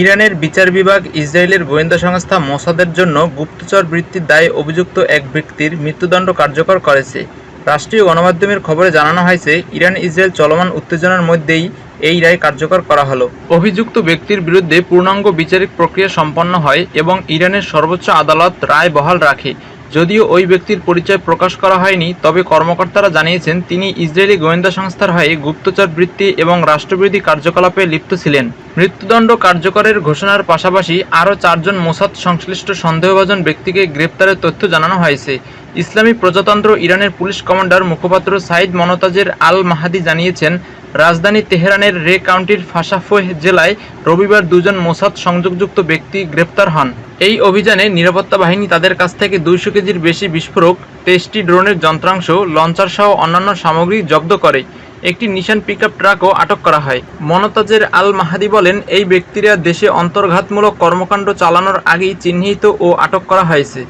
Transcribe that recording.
ইরানের বিচার বিভাগ ইসরায়েলের গোয়েন্দা সংস্থা মোসাদের জন্য গুপ্তচর বৃত্তির দায়ে অভিযুক্ত এক ব্যক্তির মৃত্যুদণ্ড কার্যকর করেছে। রাষ্ট্রীয় গণমাধ্যমের খবরে জানানো হয়েছে, ইরান ইসরায়েল চলমান উত্তেজনার মধ্যেই এই রায় কার্যকর করা হলো। অভিযুক্ত ব্যক্তির বিরুদ্ধে পূর্ণাঙ্গ বিচারিক প্রক্রিয়া সম্পন্ন হয় এবং ইরানের সর্বোচ্চ আদালত রায় বহাল রাখে। যদিও ওই ব্যক্তির পরিচয় প্রকাশ করা হয়নি, তবে কর্মকর্তারা জানিয়েছেন তিনি ইসরায়েলি গোয়েন্দা সংস্থার হয়ে গুপ্তচর বৃত্তি এবং রাষ্ট্রবিরোধী কার্যকলাপে লিপ্ত ছিলেন। মৃত্যুদণ্ড কার্যকরের ঘোষণার পাশাপাশি আরও চারজন মোসাদ সংশ্লিষ্ট সন্দেহভাজন ব্যক্তিকে গ্রেপ্তারের তথ্য জানানো হয়েছে। ইসলামী প্রজাতন্ত্র ইরানের পুলিশ কমান্ডার মুখপাত্র সাইদ মনতাজের আল মাহাদি জানিয়েছেন, রাজধানী তেহরানের রে কাউন্টির ফাশাফোহ জেলায় রবিবার দুজন মোসাদ সংযোগযুক্ত ব্যক্তি গ্রেপ্তার হন। এই অভিযানে নিরাপত্তা বাহিনী তাদের কাছ থেকে দুইশো কেজির বেশি বিস্ফোরক, তেইশটি ড্রোনের যন্ত্রাংশ, লঞ্চার সহ অন্যান্য সামগ্রী জব্দ করে। একটি নিশান পিকআপ ট্রাকও আটক করা হয়। মনতাজের আল মাহাদি বলেন, এই ব্যক্তিরা দেশে অন্তর্ঘাতমূলক কর্মকাণ্ড চালানোর আগেই চিহ্নিত ও আটক করা হয়েছে।